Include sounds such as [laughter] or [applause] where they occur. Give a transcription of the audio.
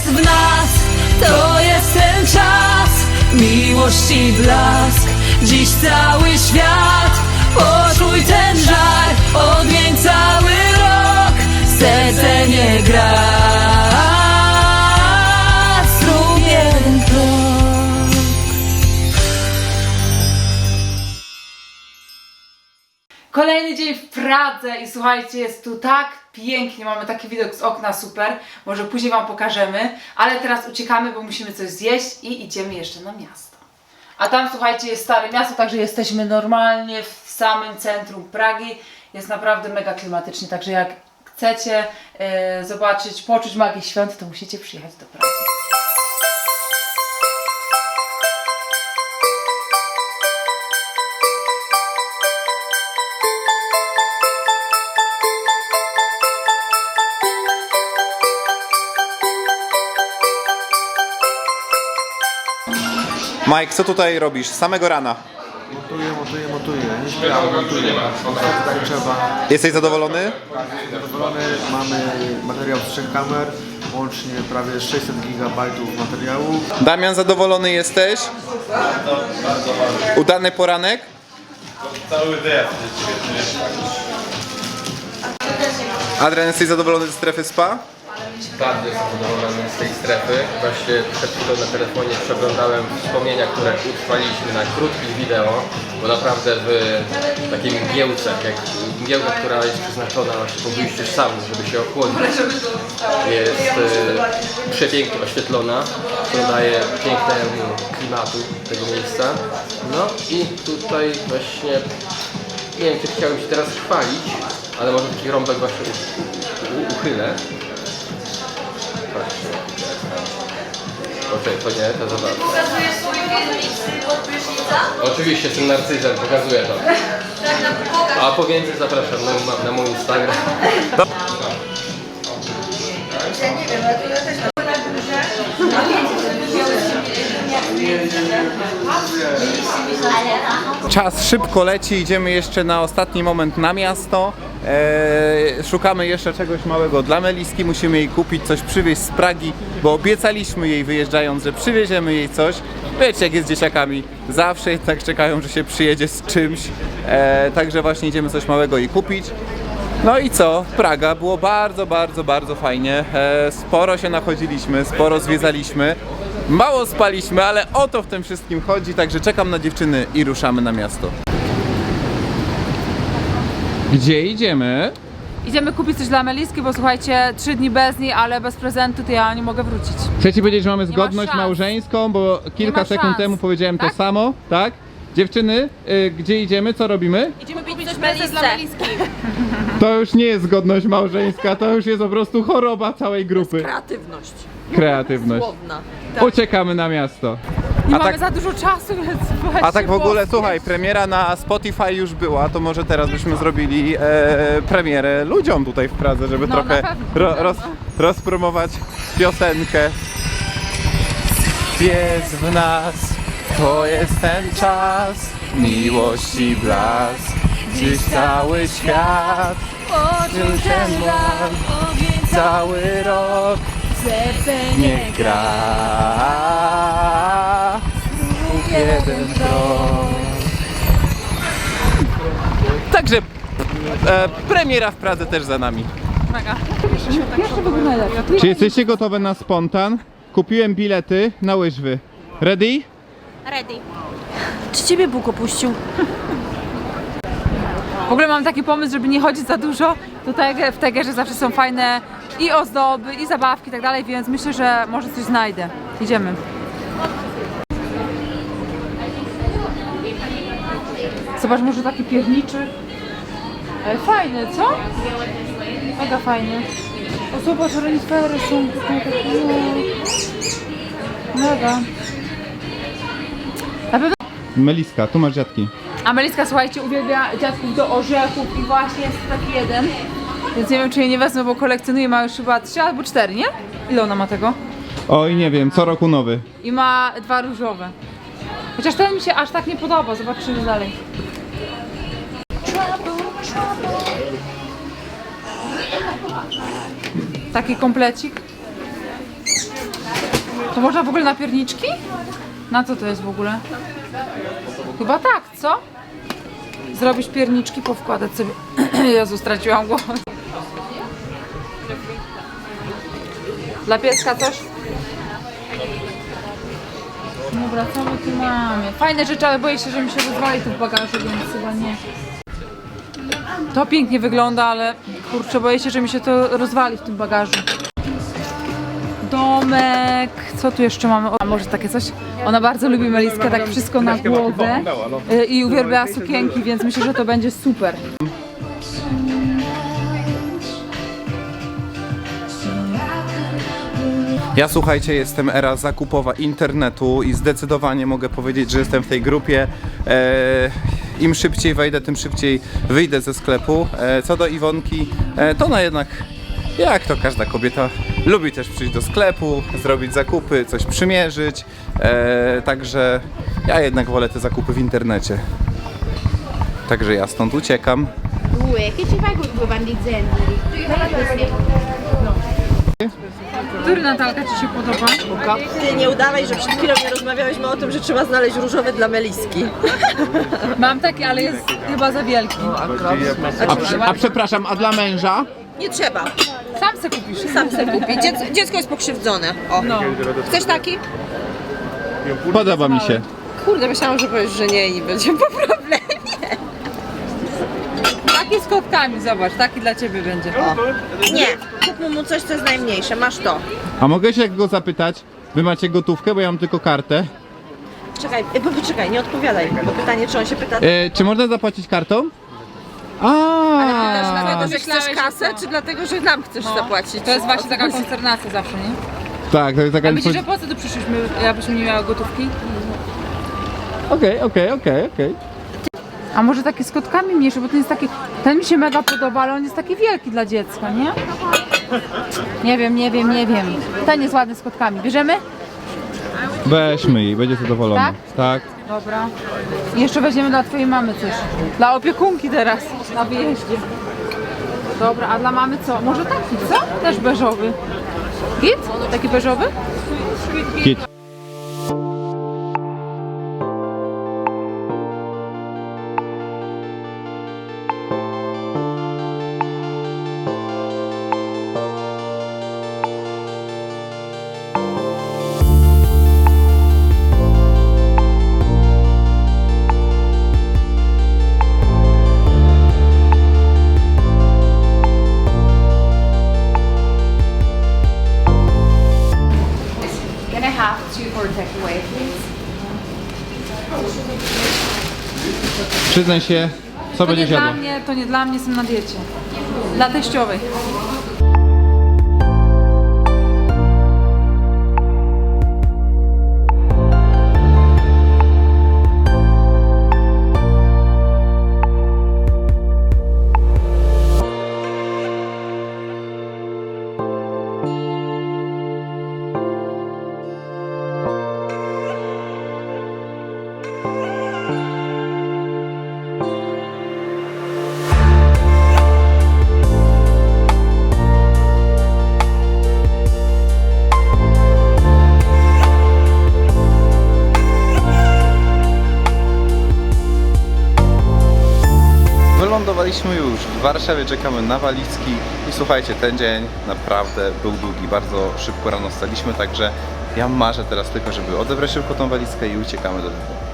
jest w nas, to jest ten czas. Miłości blask. Dziś cały świat. Poczuj ten żar, odmień cały rok, serce nie gra. Kolejny dzień w Pradze i słuchajcie, jest tu tak pięknie, mamy taki widok z okna super, może później Wam pokażemy, ale teraz uciekamy, bo musimy coś zjeść i idziemy jeszcze na miasto. A tam słuchajcie, jest Stare Miasto, także jesteśmy normalnie w samym centrum Pragi, jest naprawdę mega klimatycznie, także jak chcecie e, zobaczyć, poczuć magię świąt, to musicie przyjechać do Pragi. Mike, co tutaj robisz? Z samego rana. Montuję, montuję, montuję. Nie śpię, montuję. Niestety tak trzeba. Jesteś zadowolony? Zadowolony, mamy materiał z trzech kamer, łącznie prawie 600 GB materiału. Damian, zadowolony jesteś? Udany poranek? Adrian, jesteś zadowolony ze strefy spa? Bardzo jestem zadowolony z tej strefy. Właśnie przed chwilą na telefonie przeglądałem wspomnienia, które utrwaliśmy na krótkich wideo, bo naprawdę w takiej mgiełce, jak mgiełka, która jest przeznaczona właśnie po wyjściu z sauny, żeby się ochłodzić, jest e, przepięknie oświetlona, co daje pięknemu klimatu tego miejsca. No i tutaj właśnie, nie wiem czy chciałbym się teraz chwalić, ale może taki rąbek właśnie uchylę. Patrzcie. Okej, to nie, to za bardzo. Pokazujesz swój filmik od prysznica? Oczywiście z tym narcyzem, pokazuję to. Tak, na. A po więcej zapraszam na, na mój Instagram. Ja nie wiem, ale to ja też na Czas szybko leci, idziemy jeszcze na ostatni moment na miasto. Eee, szukamy jeszcze czegoś małego dla Meliski, musimy jej kupić coś, przywieźć z Pragi, bo obiecaliśmy jej wyjeżdżając, że przywieziemy jej coś. Wiecie jak jest z dzieciakami, zawsze jednak czekają, że się przyjedzie z czymś, eee, także właśnie idziemy coś małego jej kupić. No i co? Praga było bardzo, bardzo, bardzo fajnie. E, sporo się nachodziliśmy, sporo zwiedzaliśmy. Mało spaliśmy, ale o to w tym wszystkim chodzi, także czekam na dziewczyny i ruszamy na miasto. Gdzie idziemy? Idziemy kupić coś dla Meliski, bo słuchajcie, trzy dni bez niej, ale bez prezentu to ja nie mogę wrócić. Chcę ci powiedzieć, że mamy ma zgodność szans. małżeńską, bo kilka ma sekund szans. temu powiedziałem Tak? to samo, tak? Dziewczyny, y, gdzie idziemy? Co robimy? Idziemy kupić coś prezent dla Meliski. To już nie jest zgodność małżeńska, to już jest po prostu choroba całej grupy. Kreatywność. Kreatywność. Słowna. Uciekamy na miasto. Nie A mamy tak- za dużo czasu, więc A tak w ogóle, słuchaj, premiera na Spotify już była, to może teraz byśmy zrobili e, premierę ludziom tutaj w Pradze, żeby No, trochę na pewno. ro, roz, rozpromować piosenkę. Jest w nas, to jest ten czas, miłości blask, dziś cały świat, Poczuj ten cały rok, serce niech gra. Jeden krok. [laughs] Także e, premiera w Pradze też za nami. Czy jesteście gotowe na spontan? Kupiłem bilety na łyżwy. Ready? Ready. Czy ciebie Bóg opuścił? W ogóle mam taki pomysł, żeby nie chodzić za dużo. Tutaj w Tegerze zawsze są fajne i ozdoby, i zabawki i tak dalej, więc myślę, że może coś znajdę. Idziemy. Zobacz, może taki pierniczy. Fajny, co? Mega fajny. O, zobacz, renifery są tutaj takie. Mega. Na pewno Meliska, tu masz dziadki. a Meliska, słuchajcie, uwielbia dziadków do orzechów i właśnie jest taki jeden. Więc nie wiem, czy jej nie wezmę, bo kolekcjonuje, ma już chyba 3 albo 4, nie? Ile ona ma tego? Oj, nie wiem, co roku nowy. I ma dwa różowe. Chociaż ten mi się aż tak nie podoba, zobaczymy dalej. Taki komplecik. To można w ogóle na pierniczki? Na co to jest w ogóle? Chyba tak, co? Zrobić pierniczki, powkładać sobie. [clears throat] Jezu, straciłam głowę. Dla pieska coś? Dobra, co my tu mamy? Fajne rzeczy, ale boję się, że mi się rozwali to w bagażu, więc chyba nie. To pięknie wygląda, ale kurczę, boję się, że mi się to rozwali w tym bagażu. Domek, co tu jeszcze mamy? O, a może takie coś? Ona bardzo lubi meliskę, tak wszystko na głowę y, i uwielbia sukienki, więc myślę, że to będzie super. Ja słuchajcie, jestem era zakupowa internetu i zdecydowanie mogę powiedzieć, że jestem w tej grupie. E, Im szybciej wejdę, tym szybciej wyjdę ze sklepu. E, co do Iwonki, e, to ona jednak, jak to każda kobieta, lubi też przyjść do sklepu, zrobici zakupy, coś przymierzyć. E, także ja jednak wolę te zakupy w internecie. Także ja stąd uciekam. Due, che ci fai con due bandi zenneri? Bella questi. Który Natalka Ci się podoba? Ty nie udawaj, że przed chwilą nie rozmawiałyśmy o tym, że trzeba znaleźć różowy dla Meliski. [laughs] Mam taki, ale jest chyba za wielki. A, przepraszam, a dla męża? Nie trzeba, Sam se kupisz. sam se kupi. Dziecko, dziecko jest pokrzywdzone. O. No. Chcesz taki? Podoba mi się. Kurde, myślałam, że powiesz, że nie i będzie po problemie. Taki z kotkami, zobacz, taki dla Ciebie będzie. Nie, kupmy mu coś, co jest najmniejsze. Masz to. A mogę się go zapytać? Wy macie gotówkę, bo ja mam tylko kartę. Czekaj, e, bo poczekaj, nie odpowiadaj, bo pytanie, czy on się pyta... E, czy można zapłacić kartą? A, Pytasz dlatego, że chcesz kasę, czy dlatego, że nam chcesz zapłacić? To jest właśnie taka konsternacja zawsze, nie? tak, to jest taka... A myślisz, że po co tu przyszliśmy, jakbyśmy nie miały gotówki? Okej, okej, okej, okej. A może taki z kotkami mniejszy, bo ten jest taki, ten mi się mega podoba, ale on jest taki wielki dla dziecka, nie? Nie wiem, nie wiem, nie wiem. Ten jest ładny z kotkami. Bierzemy? Weźmy jej, będzie zadowolona. Tak? Tak. Dobra. I jeszcze weźmiemy dla twojej mamy coś. Dla opiekunki teraz, na wyjeździe. Dobra, a dla mamy co? Może taki, co? Też beżowy. Git? Taki beżowy? Git. Takeaway, please? Przyznaj się, co To nie dla jadła. mnie, to nie dla mnie, jestem na diecie. Dla teściowej. Wylądowaliśmy już w Warszawie, czekamy na walizki i słuchajcie, ten dzień naprawdę był długi, bardzo szybko rano staliśmy, także ja marzę teraz tylko, żeby odebrać szybko tą walizkę i uciekamy do domu.